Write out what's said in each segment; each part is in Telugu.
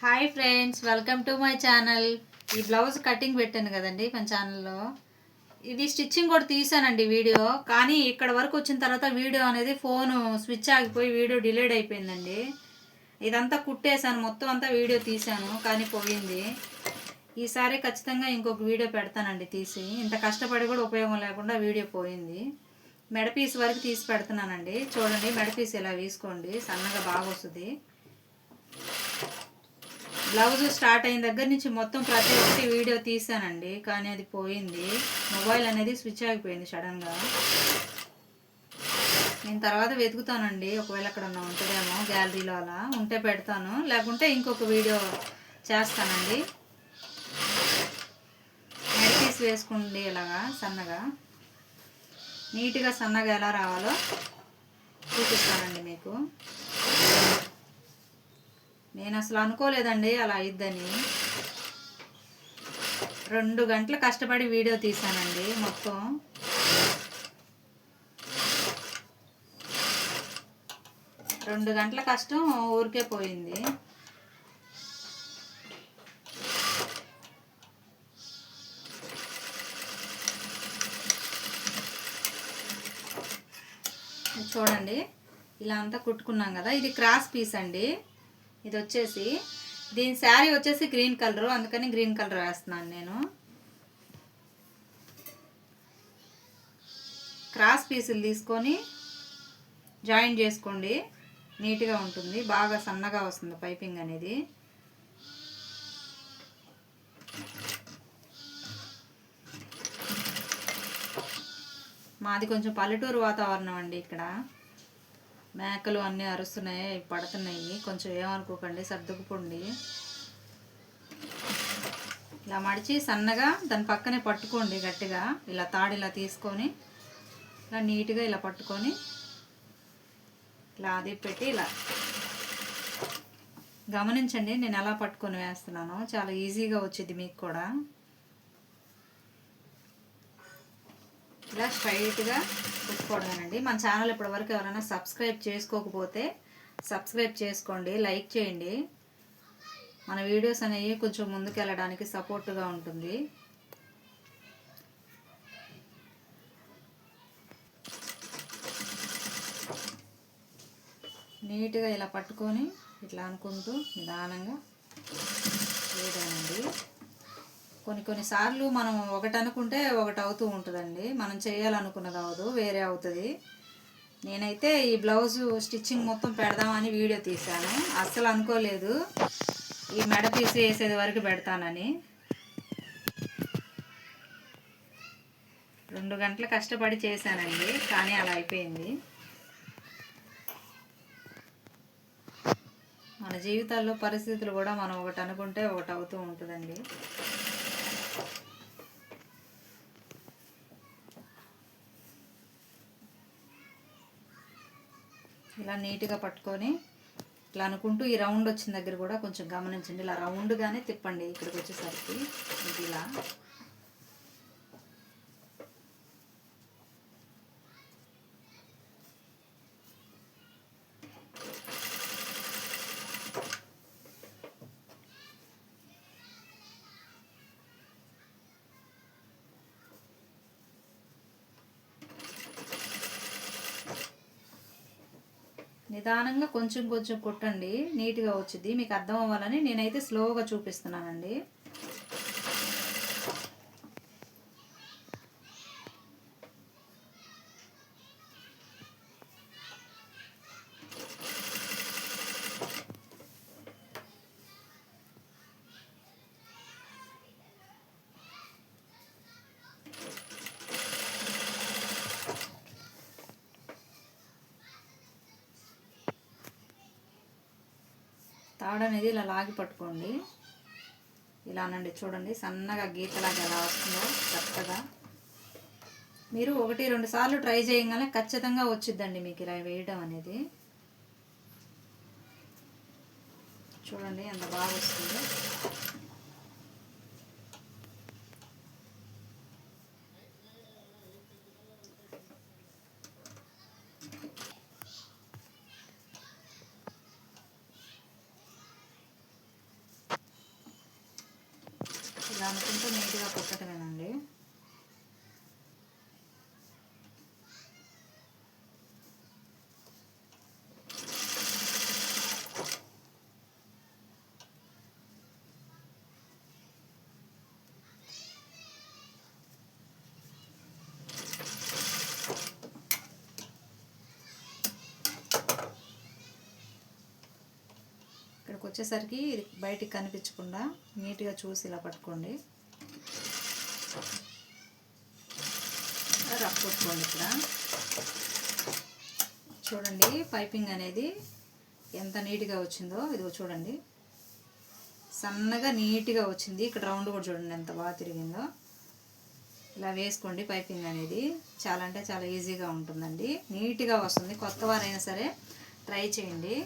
Hi friends welcome to my channel. ఈ బ్లౌజ్ కటింగ్ పెట్టాను కదండి మన ఛానల్లో. ఇది స్టిచ్చింగ్ కూడా తీసానండి వీడియో కానీ ఇక్కడ వరకు వచ్చిన తర్వాత వీడియో అనేది ఫోన్ స్విచ్ ఆగిపోయి వీడియో డిలేడ్ అయిపోయిందండి. ఇదంతా కుట్టేశాను మొత్తం అంతా వీడియో తీశాను కానీ పోయింది. ఈసారి ఖచ్చితంగా ఇంకొక వీడియో పెడతానండి తీసి. ఇంత కష్టపడి కూడా ఉపయోగం లేకుండా వీడియో పోయింది. మెడపీస్ వరకు తీసి పెడుతున్నానండి. చూడండి మెడపీస్ ఇలా తీసుకోండి సన్నగా బాగా వస్తుంది బ్లౌజ్ స్టార్ట్ అయిన దగ్గర నుంచి మొత్తం ప్రతి ఒక్కటి వీడియో తీసానండి కానీ అది పోయింది. మొబైల్ అనేది స్విచ్ ఆగిపోయింది సడన్గా నేను తర్వాత వెతుకుతానండి ఒకవేళ అక్కడ ఉంటుందేమో గ్యాలరీలో అలా. ఉంటే పెడతాను లేకుంటే ఇంకొక వీడియో చేస్తానండి. నెట్పీస్ వేసుకోండి ఇలాగా సన్నగా. నీట్గా సన్నగా ఎలా రావాలో చూపిస్తానండి మీకు. నేను అసలు అనుకోలేదండి అలా అయిద్దని. రెండు గంటలు కష్టపడి వీడియో తీసానండి మొత్తం. రెండు గంటల కష్టం ఊరికే పోయింది. చూడండి ఇలా అంతా కుట్టుకున్నాం కదా. ఇది క్రాస్ పీస్ అండి. ఇది వచ్చేసి దీని శారీ వచ్చేసి గ్రీన్ కలర్ అందుకని గ్రీన్ కలర్ వేస్తున్నాను నేను. క్రాస్ పీసులు తీసుకొని జాయిన్ చేసుకోండి. నీట్గా ఉంటుంది. బాగా సన్నగా వస్తుంది పైపింగ్ అనేది. మాది కొంచెం పల్లెటూరు వాతావరణం అండి ఇక్కడ. మేకలు అన్నీ అరుస్తున్నాయి పడుతున్నాయి. కొంచెం ఏమనుకోకండి సర్దుకుపోండి ఇలా మడిచి సన్నగా దాని పక్కనే పట్టుకోండి గట్టిగా. ఇలా తాడు ఇలా తీసుకొని ఇలా నీట్గా ఇలా పట్టుకొని ఇలా అది పెట్టి ఇలా. గమనించండి నేను ఎలా పట్టుకొని వేస్తున్నాను. చాలా ఈజీగా వచ్చింది మీకు కూడా. ఇలా స్ట్రైట్గా కుట్టుకోవడమేనండి మన ఛానల్ ఇప్పటివరకు ఎవరైనా సబ్స్క్రైబ్ చేసుకోకపోతే సబ్స్క్రైబ్ చేసుకోండి లైక్ చేయండి. మన వీడియోస్ అనేవి కొంచెం ముందుకు వెళ్ళడానికి సపోర్ట్గా ఉంటుంది. నీట్గా ఇలా పట్టుకొని ఇట్లా అనుకుంటూ నిదానంగా వేయడానండి కొన్ని కొన్నిసార్లు మనం ఒకటి అనుకుంటే ఒకటి అవుతూ ఉంటుందండి. మనం చేయాలనుకున్నది అవదు వేరే అవుతుంది. నేనైతే ఈ బ్లౌజ్ స్టిచ్చింగ్ మొత్తం పెడదామని వీడియో తీశాను. అస్సలు అనుకోలేదు. ఈ మెడ పీస్ వేసేది వరకు పెడతానని. రెండు గంటలు కష్టపడి చేశానండి కానీ అలా అయిపోయింది. మన జీవితాల్లో పరిస్థితులు కూడా మనం ఒకటి అనుకుంటే ఒకటి అవుతూ ఉంటుందండి. ఇలా నీట్గా పట్టుకొని ఇట్లా అనుకుంటూ ఈ రౌండ్ వచ్చిన దగ్గర కూడా కొంచెం గమనించండి. ఇలా రౌండ్గానే తిప్పండి ఇక్కడికి వచ్చేసరికి. ఇది ఇలా. నిదానంగా కొంచెం కొంచెం కొట్టండి. నీట్గా వచ్చింది మీకు అర్థం అవ్వాలని నేనైతే స్లోగా చూపిస్తున్నానండి. తాడు అనేది ఇలా లాగి పట్టుకోండి. ఇలానండి చూడండి సన్నగా గీతలాగా ఎలా వస్తుందో చక్కగా. మీరు ఒకటి రెండు సార్లు ట్రై చేయగానే ఖచ్చితంగా వచ్చిద్దండి మీకు ఇలా వేయడం అనేది. చూడండి ఎంత బాగా వస్తుందో ఇలా అనుకుంటూ నీట్గా కుట్టడమేనండి ఇక్కడికి వచ్చేసరికి బయటికి కనిపించకుండా నీట్గా చూసి ఇలా పట్టుకోండి. రఫ్ కొట్టుకోండి ఇక్కడ. చూడండి పైపింగ్ అనేది ఎంత నీట్గా వచ్చిందో ఇదిగో చూడండి. సన్నగా నీట్గా వచ్చింది. ఇక్కడ రౌండ్ కూడా చూడండి ఎంత బాగా తిరిగిందో. ఇలా వేసుకోండి పైపింగ్ అనేది. చాలా అంటే చాలా ఈజీగా ఉంటుందండి. నీట్గా వస్తుంది. కొత్త వారైనా సరే ట్రై చేయండి.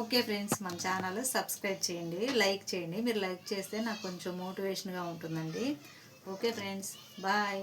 ఓకే ఫ్రెండ్స్ మన ఛానల్ సబ్స్క్రైబ్ చేయండి లైక్ చేయండి. మీరు లైక్ చేస్తే నాకు కొంచెం మోటివేషన్గా ఉంటుందండి. Okay friends bye.